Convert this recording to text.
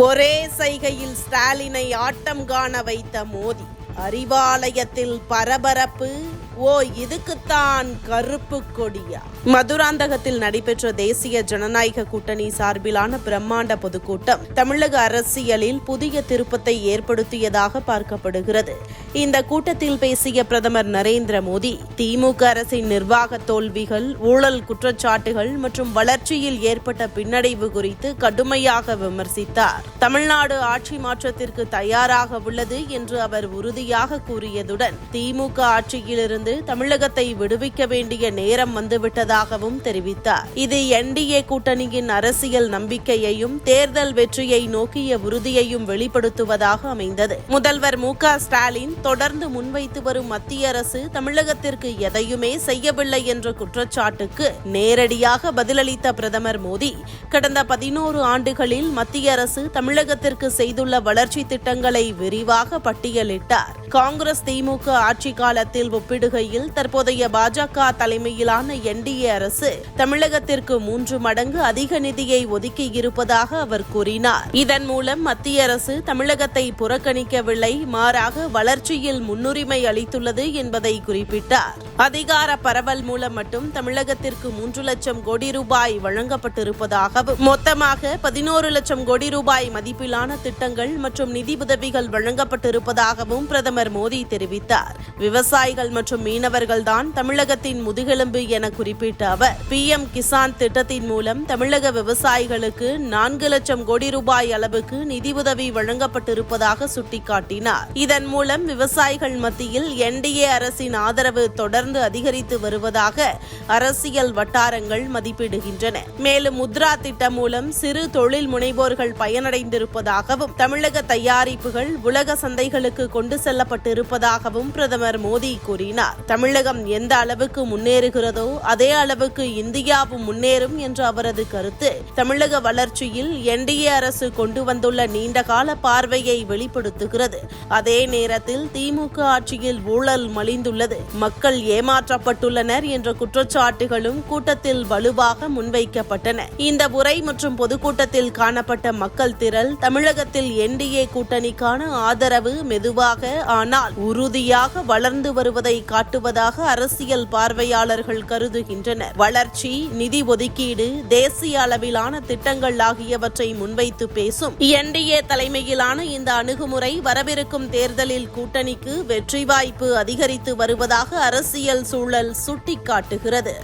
ஒரே சைகையில் ஸ்டாலினை ஆட்டம் காண வைத்த மோடி அறிவாலயத்தில் பரபரப்பு ஓ இதுக்குத்தான் கருப்பு கொடியா? மதுராந்தகத்தில் நடைபெற்ற தேசிய ஜனநாயக கூட்டணி சார்பிலான பிரம்மாண்ட பொதுக்கூட்டம் தமிழக அரசியலில் புதிய திருப்பத்தை ஏற்படுத்தியதாக பார்க்கப்படுகிறது. இந்த கூட்டத்தில் பேசிய பிரதமர் நரேந்திர மோடி திமுக அரசின் நிர்வாக தோல்விகள் ஊழல் குற்றச்சாட்டுகள் மற்றும் வளர்ச்சியில் ஏற்பட்ட பின்னடைவு குறித்து கடுமையாக விமர்சித்தார். தமிழ்நாடு ஆட்சி மாற்றத்திற்கு தயாராக உள்ளது என்று அவர் உறுதியாக கூறியதுடன் திமுக ஆட்சியிலிருந்து தமிழகத்தை விடுவிக்க வேண்டிய நேரம் வந்துவிட்டதாகவும் தெரிவித்தார். இது என்டிஏ கூட்டணியின் அரசியல் நம்பிக்கையையும் தேர்தல் வெற்றியை நோக்கிய உறுதியையும் வெளிப்படுத்துவதாக அமைந்தது. முதல்வர் மு க ஸ்டாலின் தொடர்ந்து முன்வைத்து வரும் மத்திய அரசு தமிழகத்திற்கு எதையுமே செய்யவில்லை என்ற குற்றச்சாட்டுக்கு நேரடியாக பதிலளித்த பிரதமர் மோடி கடந்த பதினோரு ஆண்டுகளில் மத்திய அரசு தமிழகத்திற்கு செய்துள்ள வளர்ச்சி திட்டங்களை விரிவாக பட்டியலிட்டார். காங்கிரஸ் திமுக ஆட்சி காலத்தில் ஒப்பிடுகையில் தற்போதைய பாஜக தலைமையிலான என்டிஏ அரசு தமிழகத்திற்கு மூன்று மடங்கு அதிக நிதியை ஒதுக்கி இருப்பதாக அவர் கூறினார். இதன் மூலம் மத்திய அரசு தமிழகத்தை புறக்கணிக்கவில்லை மாறாக வளர்ச்சியில் முன்னுரிமை அளித்துள்ளது என்பதை குறிப்பிட்டார். அதிகார பரவல் மூலம் மட்டும் தமிழகத்திற்கு மூன்று லட்சம் கோடி ரூபாய் வழங்கப்பட்டிருப்பதாகவும் மொத்தமாக பதினோரு லட்சம் கோடி ரூபாய் மதிப்பிலான திட்டங்கள் மற்றும் நிதி உதவிகள் வழங்கப்பட்டிருப்பதாகவும் பிரதமர் மோடி தெரிவித்தார். விவசாயிகள் மற்றும் மீனவர்கள் தான் தமிழகத்தின் முதுகெலும்பு என குறிப்பிட்ட அவர் பி எம் கிசான் திட்டத்தின் மூலம் தமிழக விவசாயிகளுக்கு நான்கு லட்சம் கோடி ரூபாய் அளவுக்கு நிதியுதவி வழங்கப்பட்டிருப்பதாக சுட்டிக்காட்டினார். இதன் மூலம் விவசாயிகள் மத்தியில் என்டிஏ அரசின் ஆதரவு தொடர்ந்து அதிகரித்து வருவதாக அரசியல் வட்டாரங்கள் மதிப்பிடுகின்றன. மேலும் முத்ரா திட்டம் மூலம் சிறு தொழில் முனைவோர்கள் பயனடைந்திருப்பதாகவும் தமிழக தயாரிப்புகள் உலக சந்தைகளுக்கு கொண்டு செல்லப்பட்டிருப்பதாகவும் பிரதமர் மோடி கூறினார். தமிழகம் எந்த அளவுக்கு முன்னேறுகிறதோ அதே அளவுக்கு இந்தியாவும் முன்னேறும் என்ற அவரது கருத்து தமிழக வளர்ச்சியில் என்டிஏ அரசு கொண்டு வந்துள்ள நீண்டகால பார்வையை வெளிப்படுத்துகிறது. அதே நேரத்தில் திமுக ஆட்சியில் ஊழல் மலிந்துள்ளது. மக்கள் ஏமாற்றப்பட்டுள்ளனர் என்ற குற்றச்சாட்டுகளும் கூட்டத்தில் வலுவாக முன்வைக்கப்பட்டன. இந்த உரை மற்றும் பொதுக்கூட்டத்தில் காணப்பட்ட மக்கள் திரள் தமிழகத்தில் என்டிஏ கூட்டணிக்கான ஆதரவு மெதுவாக ஆனால் உறுதியாக வளர்ந்து வருவதை காட்டுவதாக அரசியல் பார்வையாளர்கள் கருதுகின்றனர். வளர்ச்சி நிதி ஒதுக்கீடு தேசிய அளவிலான திட்டங்கள் ஆகியவற்றை முன்வைத்து பேசும். என்டிஏ தலைமையிலான இந்த அணுகுமுறை வரவிருக்கும் தேர்தலில் கூட்டணிக்கு வெற்றி வாய்ப்பு அதிகரித்து வருவதாக அரசியல் சூழல் சுட்டிக்காட்டுகிறது.